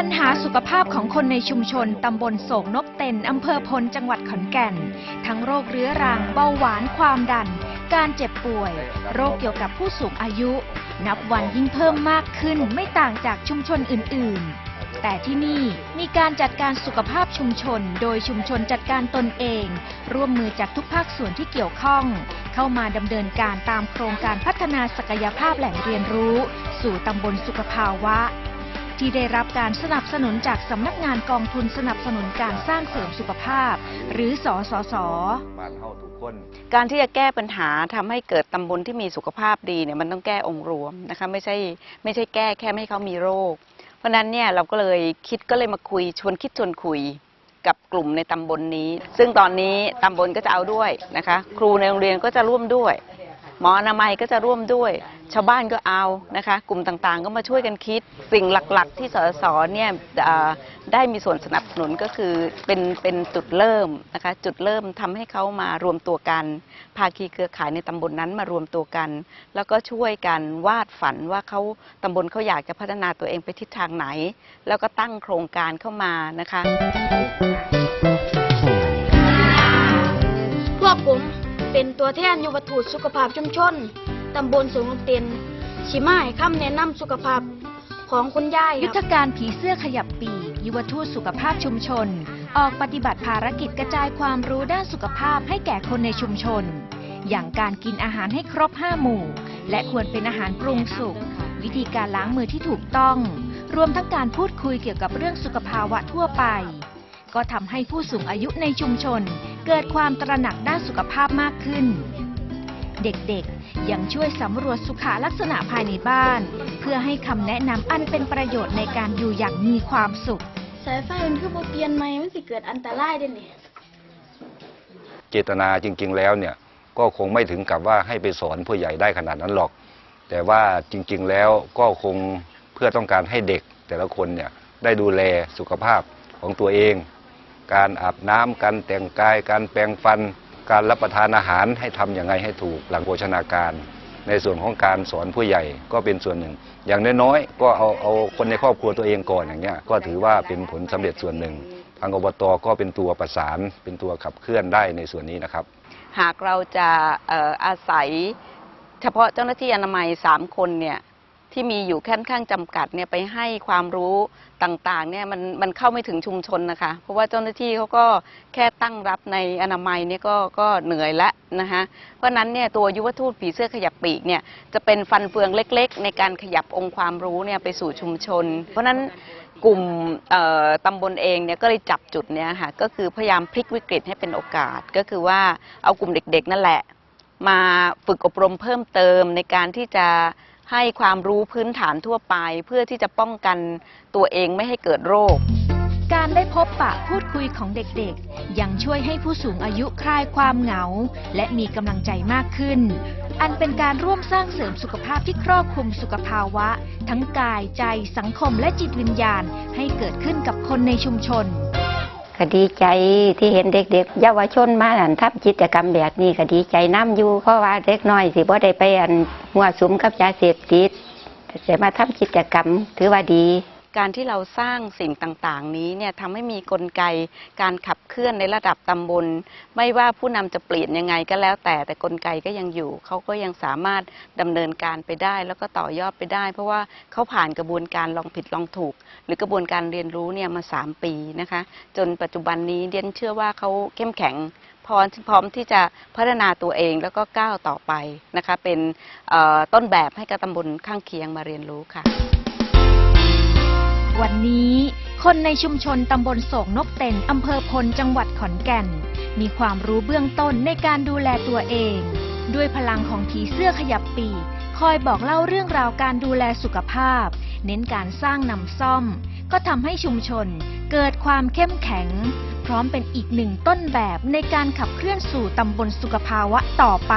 ปัญหาสุขภาพของคนในชุมชนตำบลโศกนกเต็นอำเภอพลจังหวัดขอนแก่น ทั้งโรคเรื้อรัง เบาหวานความดัน การเจ็บป่วย โรคเกี่ยวกับผู้สูงอายุ นับวันยิ่งเพิ่มมากขึ้นไม่ต่างจากชุมชนอื่น ๆ แต่ที่นี่มีการจัดการสุขภาพชุมชน โดยชุมชนจัดการตนเอง ร่วมมือจากทุกภาคส่วนที่เกี่ยวข้อง เข้ามาดำเนินการตามโครงการพัฒนาศักยภาพแหล่งเรียนรู้ สู่ตำบลสุขภาวะ ที่ได้รับการสนับสนุนจากสำนักงานกองทุนสนับสนุนการสร้างเสริมสุขภาพ หรือสสส บ้านเฮาทุกคน การที่จะแก้ปัญหาทำให้เกิดตำบลที่มีสุขภาพดีเนี่ยมันต้องแก้องค์รวมนะคะไม่ใช่ไม่ใช่แก้แค่ไม่ให้เขามีโรค เพราะฉะนั้นเนี่ยเราก็เลยคิดก็เลยมาคุยชวนคิดชวนคุยกับกลุ่มในตำบลนี้ ซึ่งตอนนี้ตำบลก็จะเอาด้วยนะคะ ครูในโรงเรียนก็จะร่วมด้วย หมออนามัยก็จะร่วมด้วย ชาวบ้านก็เอานะคะ กลุ่มต่างๆ ก็มาช่วยกันคิด สิ่งหลักๆ ที่สสเนี่ยได้มีส่วนสนับสนุนก็คือเป็นเป็นจุดเริ่มนะคะ จุดเริ่มทำให้เขามารวมตัวกัน ภาคีเครือข่ายในตำบลนั้นมารวมตัวกัน แล้วก็ช่วยกันวาดฝันว่าเขาตำบลเขาอยากจะพัฒนาตัวเองไปทิศทางไหน แล้วก็ตั้งโครงการเข้ามานะคะ พวกผม เป็นตัวแทนยุวทูตสุขภาพชุมชนตำบลสวนเตียนชิมาให้คำแนะนำสุขภาพของคุณยายยุทธการผีเสื้อขยับปีกยุวทูตสุขภาพชุมชน ออกปฏิบัติภารกิจกระจายความรู้ด้านสุขภาพให้แก่คนในชุมชน อย่างการกินอาหารให้ครบ5หมู่ และควรเป็นอาหารปรุงสุก วิธีการล้างมือที่ถูกต้อง รวมทั้งการพูดคุยเกี่ยวกับเรื่องสุขภาวะทั่วไป ก็ทำให้ผู้สูงอายุในชุมชน เกิดความตระหนักด้านสุขภาพมากขึ้น เด็กๆ ยังช่วยสำรวจสุขลักษณะภายในบ้าน เพื่อให้คำแนะนำอันเป็นประโยชน์ในการอยู่อย่างมีความสุข สายไฟมันคือโบเปลี่ยนไหมมันสิเกิดอันตรายเด้นี่เจตนาจริง ๆ แล้วเนี่ยก็คงไม่ถึงกับว่าให้ไปสอนผู้ใหญ่ได้ขนาดนั้นหรอก แต่ว่าจริง ๆ แล้วก็คงเพื่อต้องการให้เด็กแต่ละคนเนี่ยได้ดูแลสุขภาพของตัวเอง การอาบน้ำการแต่งกาย การแปรงฟัน การรับประทานอาหารให้ทำอย่างไรให้ถูกหลังโภชนาการ ในส่วนของการสอนผู้ใหญ่ก็เป็นส่วนหนึ่ง อย่างน้อยๆก็เอาเอาคนในครอบครัวตัวเองก่อนอย่างเงี้ยก็ถือว่าเป็นผลสำเร็จส่วนหนึ่ง ทางอบตก็เป็นตัวประสานเป็นตัวขับเคลื่อนได้ในส่วนนี้นะครับ หากเราจะอออาศัย เฉพาะเจ้าหน้าที่อนามัยสามคนเนี่ย ที่มีอยู่ค่อนข้างจำกัดเนี่ยไปให้ความรู้ต่างๆเนี่ยมันมันเข้าไม่ถึงชุมชนนะคะ เพราะว่าเจ้าหน้าที่เขาก็แค่ตั้งรับในอนามัยเนี่ยก็ก็เหนื่อยละนะคะเพราะฉะนั้นเนี่ยตัวยุวทูตผีเสื้อขยับปีกเนี่ยจะเป็นฟันเฟืองเล็ก ๆ ในการขยับองค์ความรู้เนี่ยไปสู่ชุมชน เพราะฉะนั้นกลุ่มเอ่อตำบลเองเนี่ยก็เลยจับจุดเนี้ยค่ะก็คือพยายามพลิกวิกฤตให้เป็นโอกาส ก็คือว่าเอากลุ่มเด็ก ๆ นั่นแหละ มาฝึกอบรมเพิ่มเติมในการที่จะ ให้ความรู้พื้นฐานทั่วไปเพื่อที่จะป้องกันตัวเองไม่ให้เกิดโรค การได้พบปะพูดคุยของเด็กๆ ยังช่วยให้ผู้สูงอายุคลายความเหงา และมีกำลังใจมากขึ้น อันเป็นการร่วมสร้างเสริมสุขภาพที่ครอบคลุมสุขภาวะ ทั้งกายใจสังคมและจิตวิญญาณให้เกิดขึ้นกับคนในชุมชน ก็ดีใจที่เห็นเด็กๆเยาวชนมาอันทำกิจกรรมแบบนี้ก็ดีใจน้ำอยู่เพราะว่าเด็กน้อยสิบ่ได้ไปอันหัวสุมกับยาเสพติดแต่มาทำกิจกรรมถือว่าดี การที่เราสร้างสิ่งต่างๆ นี้เนี่ยทำให้มีกลไกการขับเคลื่อนในระดับตำบล ไม่ว่าผู้นำจะเปลี่ยนยังไงก็แล้วแต่แต่กลไกก็ยังอยู่ เขาก็ยังสามารถดำเนินการไปได้ แล้วก็ต่อยอดไปได้ เพราะว่าเขาผ่านกระบวนการลองผิดลองถูก หรือกระบวนการเรียนรู้เนี่ยมา 3 ปีนะคะ จนปัจจุบันนี้เดียนเชื่อว่าเขาเข้มแข็งพร้อมพร้อมที่จะพัฒนาตัวเองแล้วก็ก้าวต่อไปนะคะ เป็นต้นแบบให้กับตำบลข้างเคียงมาเรียนรู้ค่ะ วันนี้ คนในชุมชนตำบลโศกนกเต็นอำเภอพลจังหวัดขอนแก่น มีความรู้เบื้องต้นในการดูแลตัวเอง ด้วยพลังของผีเสื้อขยับปีกคอยบอกเล่าเรื่องราวการดูแลสุขภาพ เน้นการสร้างนำซ่อม ก็ทำให้ชุมชนเกิดความเข้มแข็ง พร้อมเป็นอีกหนึ่งต้นแบบในการขับเคลื่อนสู่ตำบลสุขภาวะต่อไป